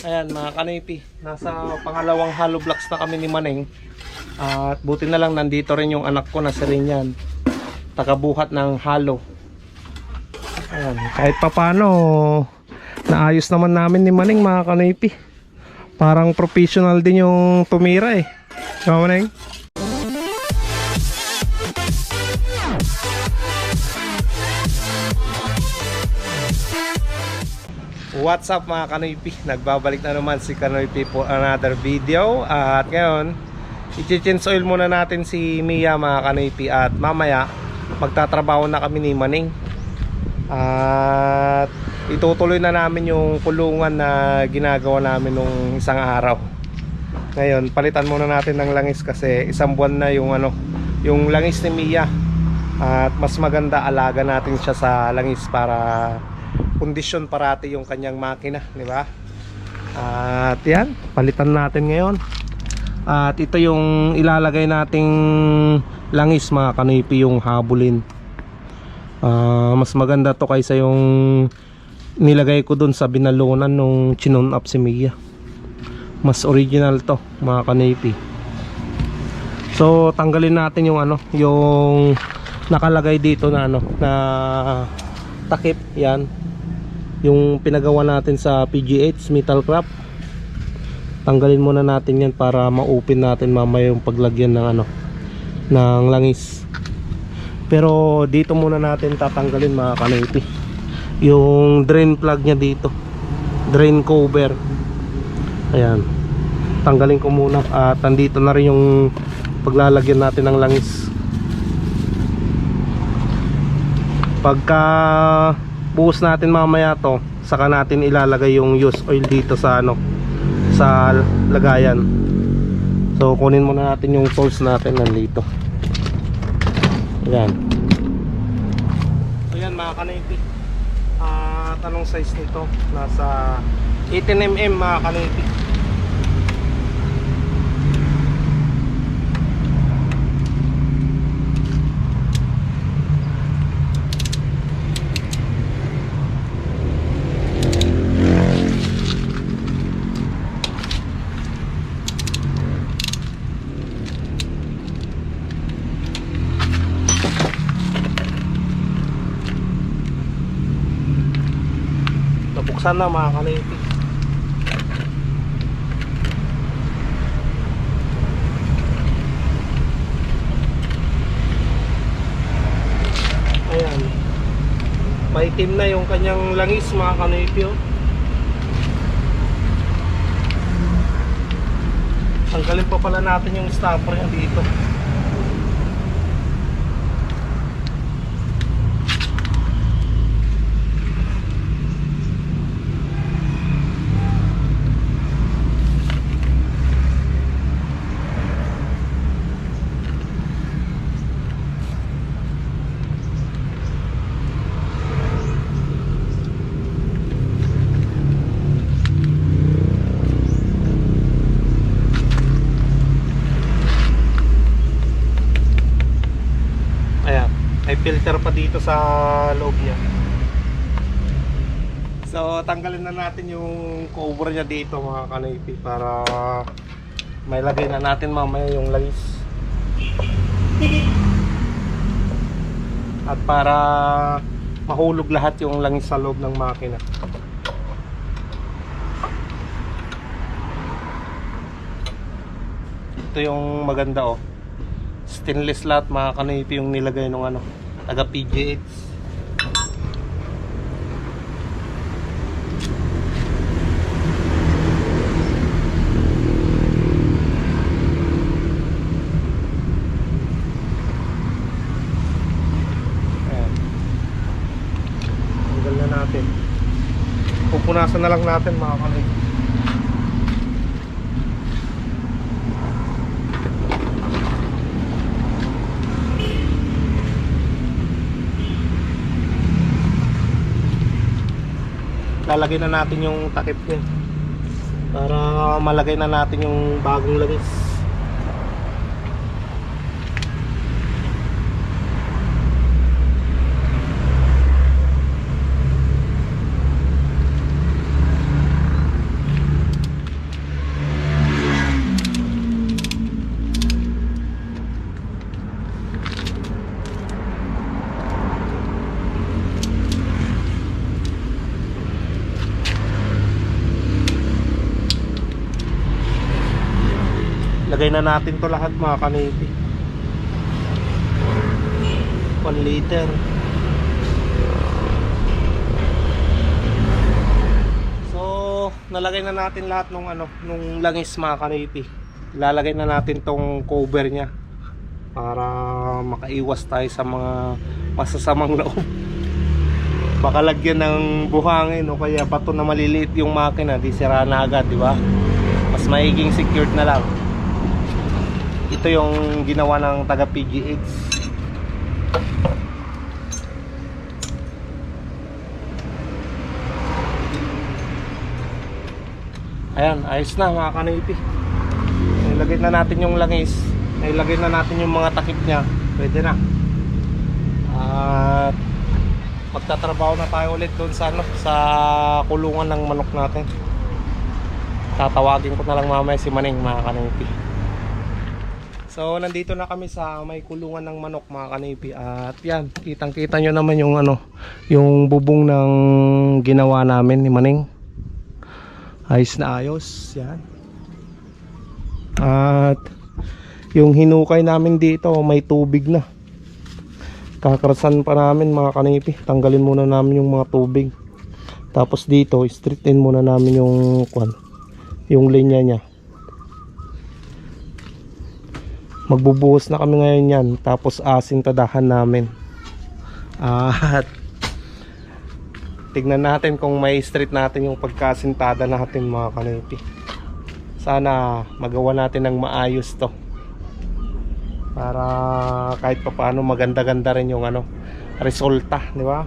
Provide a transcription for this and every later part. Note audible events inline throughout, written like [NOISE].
Ayan mga kanipi, nasa pangalawang hollow blocks na kami ni Maneng. At buti na lang nandito rin yung anak ko na si Rinyan. Tagabuhat ng hollow. Ayan, kahit papano naayos naman namin ni Maneng mga kanipi. Parang professional din yung tumira eh. Diba Maneng? What's up mga Kanoypi? Nagbabalik na naman si Kanoypi for another video. At ngayon, i-change oil muna natin si Mia mga Kanoypi At mamaya, magtatrabaho na kami ni Maning. At itutuloy na namin yung kulungan na ginagawa namin nung isang araw. Ngayon, palitan muna natin ng langis kasi isang buwan na yung ano Yung langis ni Mia. At mas maganda alaga natin siya sa langis para kondisyon parati yung kanyang makina, di ba? At yan, palitan natin ngayon. At ito yung ilalagay nating langis mga kanipi yung habulin. Ah, mas maganda to kaysa yung nilagay ko dun sa binalunan nung chinon up si Mia. Mas original to mga kanipi. So tanggalin natin yung ano, yung nakalagay dito na ano, na takip, yan yung pinagawa natin sa PGH metal craft tanggalin muna natin yan para ma-open natin mamaya yung paglagyan ng ano ng langis. Pero dito muna natin tatanggalin mga kanipi yung drain plug nya dito. Drain cover. Ayan. Tanggalin ko muna at andito na rin yung paglalagyan natin ng langis. Pagka buhos natin mamaya to. Saka natin ilalagay yung used oil dito sa ano sa lagayan. So kunin muna natin yung tools natin. Nandito. Ayan. So yan mga kanipi at anong size nito. Nasa 18mm mga kanipi Nabuksan na mga kanipi. Ayan. Maitim na yung kanyang langis mga kanipi. Oh. Tanggalin pa pala natin yung stopper niya dito. Ayan, may filter pa dito sa loob niya. So, tanggalin na natin yung cover niya dito mga kanipi para may lagay na natin mamaya yung langis. At para mahulog lahat yung langis sa loob ng makina. Ito yung maganda oh stainless lahat mga kanipi yung nilagay nung ano taga PGH pupunasan na lang natin mga kanipi lalagay na natin yung takip niya. Para malagay na natin yung bagong langis Lagay na natin to lahat mga kaniti. 1 liter. So, nalagay na natin lahat nung ano, nung langis mga kaniti. Ilalagay na natin tong cover niya para makaiwas tayo sa mga masasamang loob. Baka lagyan ng buhangin o kaya bato na maliliit yung makina, di sira na agad, di ba? Mas maiging secured na lang. Ito yung ginawa ng taga PGX. Ayan, ayos na mga kanipi. Nilagay na natin yung langis. Nilagay na natin yung mga takip niya. Pwede na. At magtatrabaho na tayo ulit doon sa ano, sa kulungan ng manok natin. Tatawagin ko na lang mamaya si Maning mga kanipi. So nandito na kami sa may kulungan ng manok mga kanipi at yan, kitang-kita nyo naman yung ano, yung bubong ng ginawa namin ni Maning. Ayos na ayos, yan. At yung hinukay namin dito may tubig na. Kakarasan pa namin mga kanipi. Tanggalin muna namin yung mga tubig. Tapos dito, straight in muna namin yung kwan, yung linya niya. Magbubuhos na kami ngayon yan. Tapos asin tadahan namin. At tignan natin kung may straight natin yung pagkasintada natin mga kanipi. Sana magawa natin ng maayos to. Para kahit pa paano maganda-ganda rin yung ano, resulta, di ba?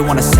They wanna say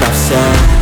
I've said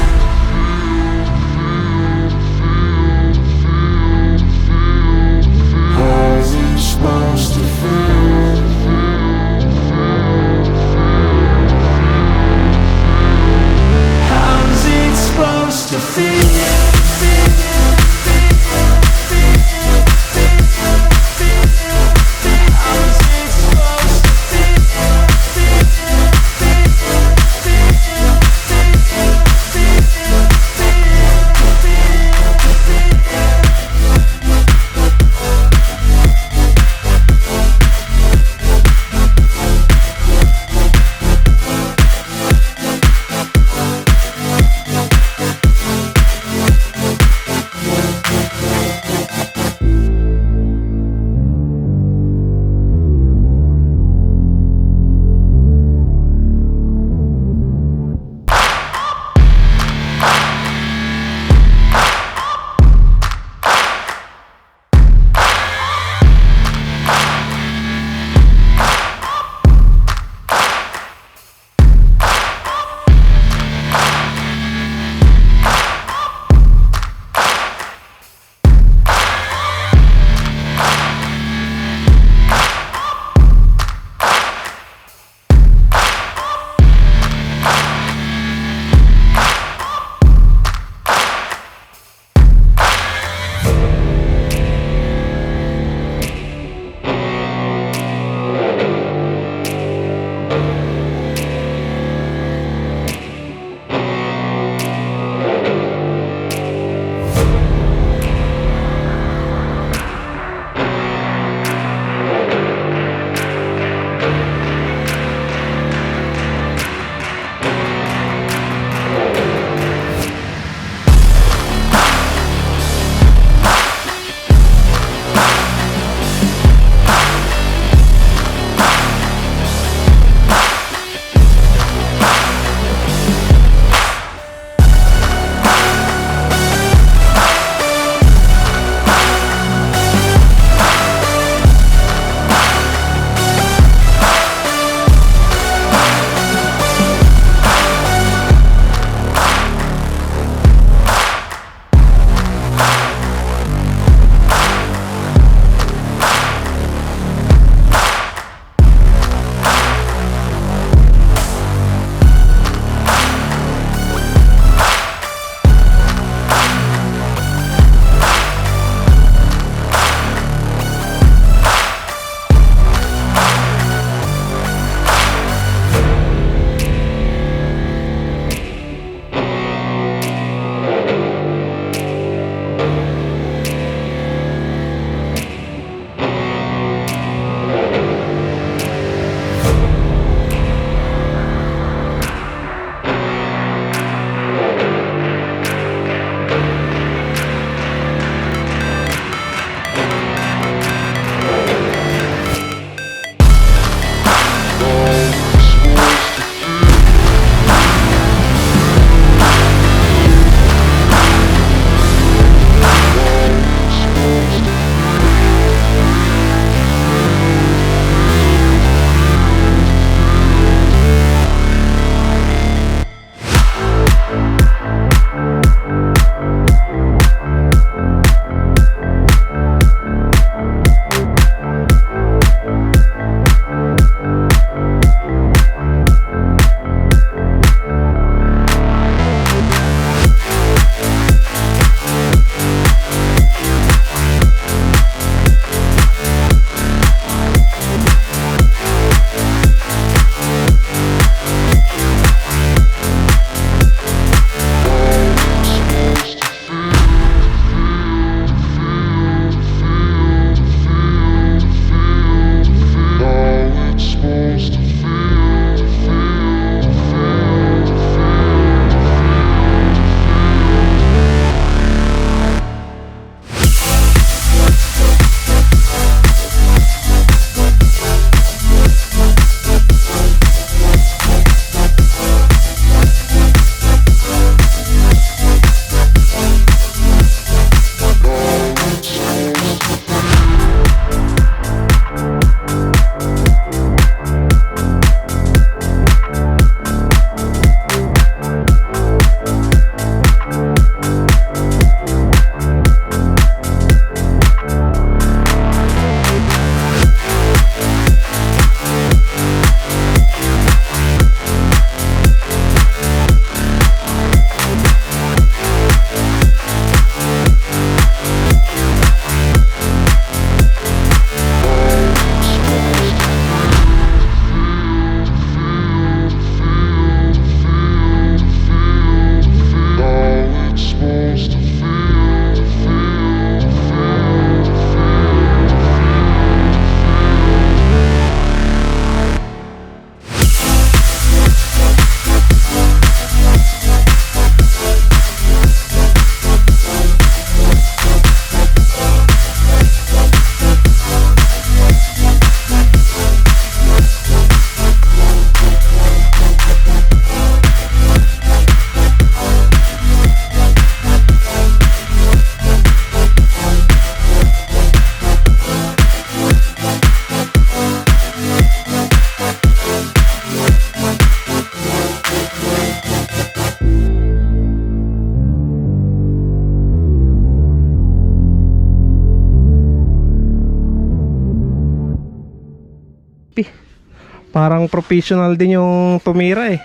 Parang professional din yung tumira eh.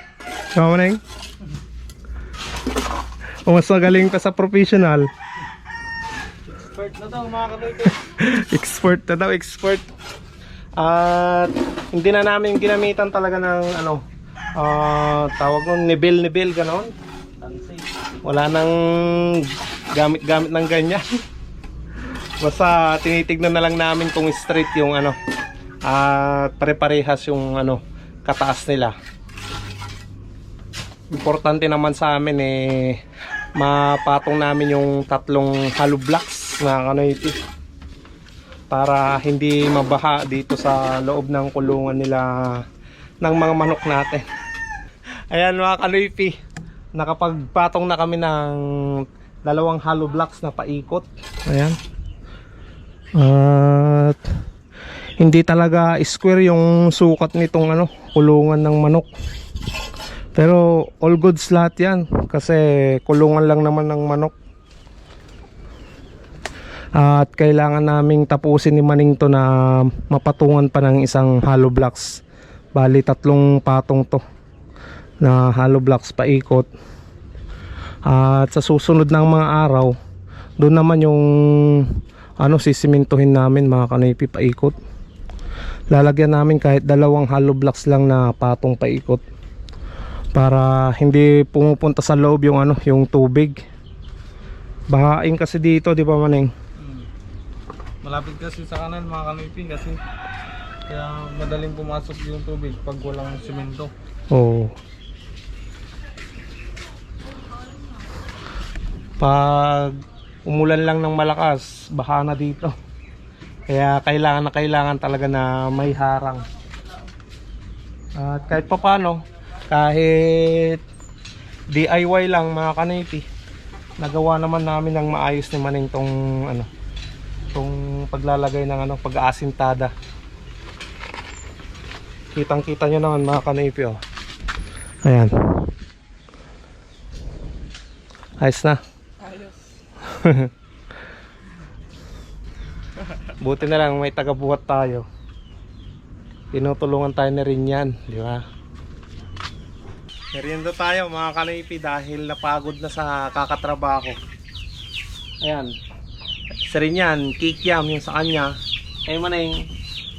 Tama mo na O mas magaling pa sa professional. Expert na daw mga kanipi. [LAUGHS] expert na daw, expert. At hindi na namin ginamitan talaga ng ano, ah, tawag nun, nibil-nibil, ganon. Wala nang gamit-gamit ng ganyan. [LAUGHS] Basta tinitignan na lang namin kung straight yung ano, at pare-parehas yung ano, kataas nila. Importante naman sa amin eh, mapatong namin yung tatlong hollow blocks na ano ito para hindi mabaha dito sa loob ng kulungan nila ng mga manok natin. [LAUGHS] Ayan mga kanoypi, nakapagpatong na kami ng dalawang hollow blocks na paikot. Ayan. At hindi talaga square yung sukat nitong ano, kulungan ng manok. Pero all goods lahat yan kasi kulungan lang naman ng manok. At kailangan naming tapusin ni Maning to na mapatungan pa ng isang hollow blocks. Bali tatlong patong to na hollow blocks paikot. At sa susunod ng mga araw, doon naman yung ano sisimintuhin namin mga kanipi paikot. Lalagyan namin kahit dalawang hollow blocks lang na patong paikot para hindi pumupunta sa loob yung ano, yung tubig. Bahain kasi dito, di ba Maneng? Malapit kasi sa kanan mga kanipi kasi kaya madaling pumasok yung tubig pag walang simento. Oo. Pag umulan lang ng malakas, baha na dito. Kaya kailangan na kailangan talaga na may harang. At kahit papano, kahit DIY lang mga kanipi, nagawa naman namin ng maayos ni Maning tong ano, tong paglalagay ng ano, pag-aasintada. Kitang-kita nyo naman mga kanipi oh. Ayan. Ayos na. Ayos. [LAUGHS] Buti na lang may taga-buhat tayo. Tinutulungan tayo na rin yan, di ba? Merienda tayo mga kanipi dahil napagod na sa kakatrabaho. Ayan. Isa rin yan, kikiam yung sa kanya. Ay manay,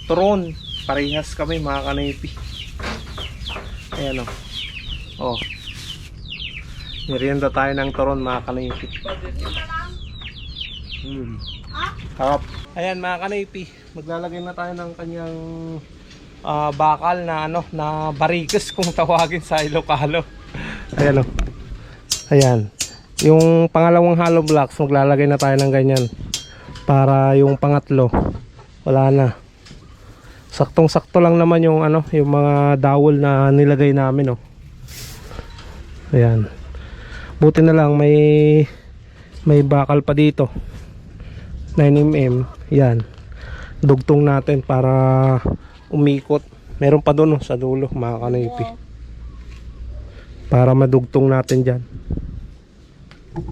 turon. Parehas kami mga kanipi. Ayan o. Oh. Merienda tayo ng turon mga kanipi. Hmm. Sarap. Ayan mga kanipi, maglalagay na tayo ng kanyang ah, bakal na ano, na barikas kung tawagin sa Ilocalo. [LAUGHS] Ayan o. Ayan. Yung pangalawang hollow blocks, maglalagay na tayo ng ganyan. Para yung pangatlo, wala na. Saktong sakto lang naman yung ano, yung mga dowel na nilagay namin oh. Ayan. Buti na lang may may bakal pa dito. 9mm. Yan. Dugtong natin para umikot. Meron pa doon oh, sa dulo mga kanipi. Para madugtong natin dyan.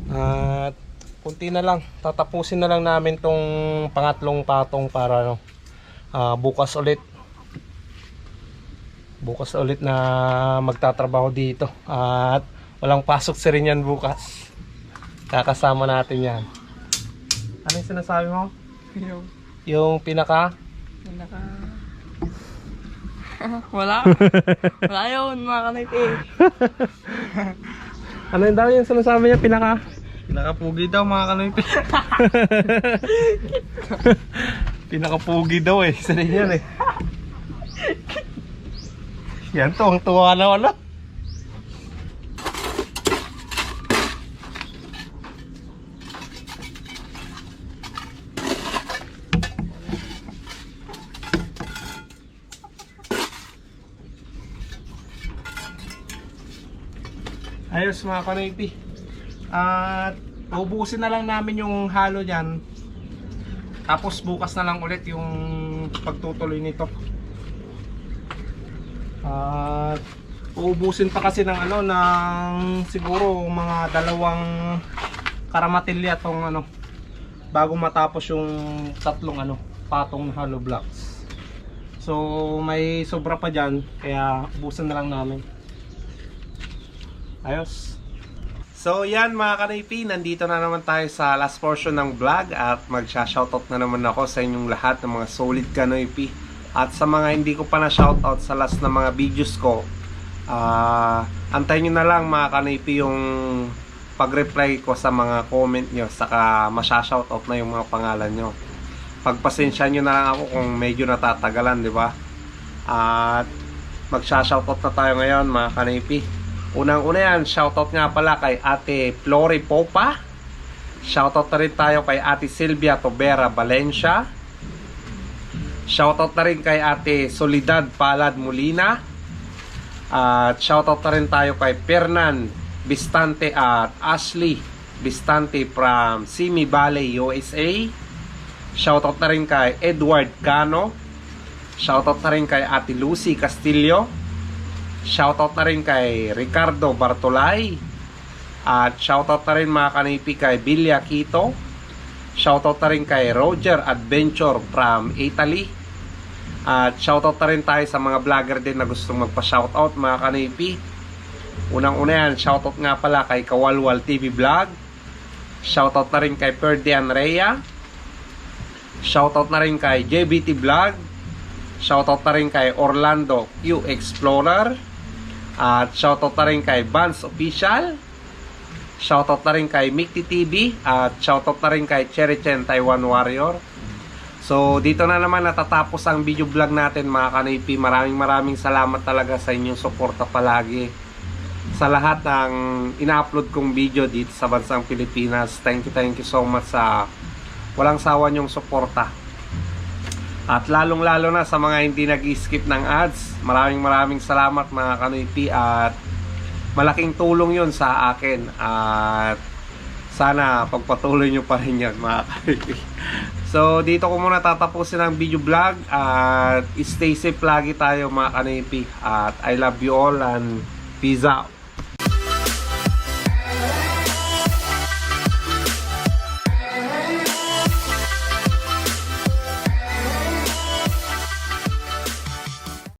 At kunti na lang. Tatapusin na lang namin tong pangatlong patong para no, ah, bukas ulit. Bukas ulit na magtatrabaho dito. At walang pasok si rin yan bukas. Kakasama natin yan. Ano yung sinasabi mo? Yung Yung pinaka? naka... [LAUGHS] Wala. Wala yun mga kanipi. [LAUGHS] Ano yung daw yung sinasabi niya pinaka? Nakapugi daw mga kanipi. [LAUGHS] Pinakapugi daw eh. Rin yan eh. Yan to, ang tuwa na wala. Mga kanipi. At ubusin na lang namin yung halo niyan. Tapos bukas na lang ulit yung pagtutuloy nito. At uubusin pa kasi ng ano ng siguro mga dalawang karamatilya tong ano bago matapos yung tatlong ano patong hollow blocks. So may sobra pa dyan, kaya ubusan na lang namin. Ayos. So yan mga kanipi, nandito na naman tayo sa last portion ng vlog at magsha-shoutout na naman ako sa inyong lahat ng mga solid kanipi. At sa mga hindi ko pa na shoutout sa last na mga videos ko, ah antayin nyo na lang mga kanipi yung pag-reply ko sa mga comment nyo saka masya-shoutout na yung mga pangalan nyo. Pagpasensya nyo na lang ako kung medyo natatagalan, di ba? At magsha-shoutout na tayo ngayon mga kanipi. Unang-una yan, shoutout nga pala kay Ate Flori Popa. Shoutout na rin tayo kay Ate Silvia Tobera Valencia. Shoutout na rin kay Ate Solidad Palad Molina. At shoutout na rin tayo kay Fernan Bistante at Ashley Bistante from Simi Valley, USA. Shoutout na rin kay Edward Cano. Shoutout na rin kay Ate Lucy Castillo. Shoutout na rin kay Ricardo Bartolay. At shoutout na rin mga kanipi kay Bilya Quito. Shoutout na rin kay Roger Adventure from Italy. At shoutout na rin tayo sa mga vlogger din na gustong magpa-shoutout mga kanipi. Unang-una yan, shoutout nga pala kay Kawalwal TV Vlog. Shoutout na rin kay Ferdian Rhea. Shoutout na rin kay JBT Vlog. Shoutout na rin kay Orlando Q Explorer. At shoutout na rin kay Vans Official. Shoutout na rin kay Mikti TV. At shoutout na rin kay Cherry Chen Taiwan Warrior. So, dito na naman natatapos ang video vlog natin mga kanipi. Maraming maraming salamat talaga sa inyong suporta palagi. Sa lahat ng ina-upload kong video dito sa bansang Pilipinas. Thank you, thank you so much sa walang sawa nyong suporta. At lalong lalo na sa mga hindi nag-skip ng ads, maraming maraming salamat mga kanipi at malaking tulong yun sa akin at sana pagpatuloy nyo pa rin yan mga kanipi. [LAUGHS] So dito ko muna tatapusin ang video vlog at stay safe lagi tayo mga kanipi at I love you all and peace out.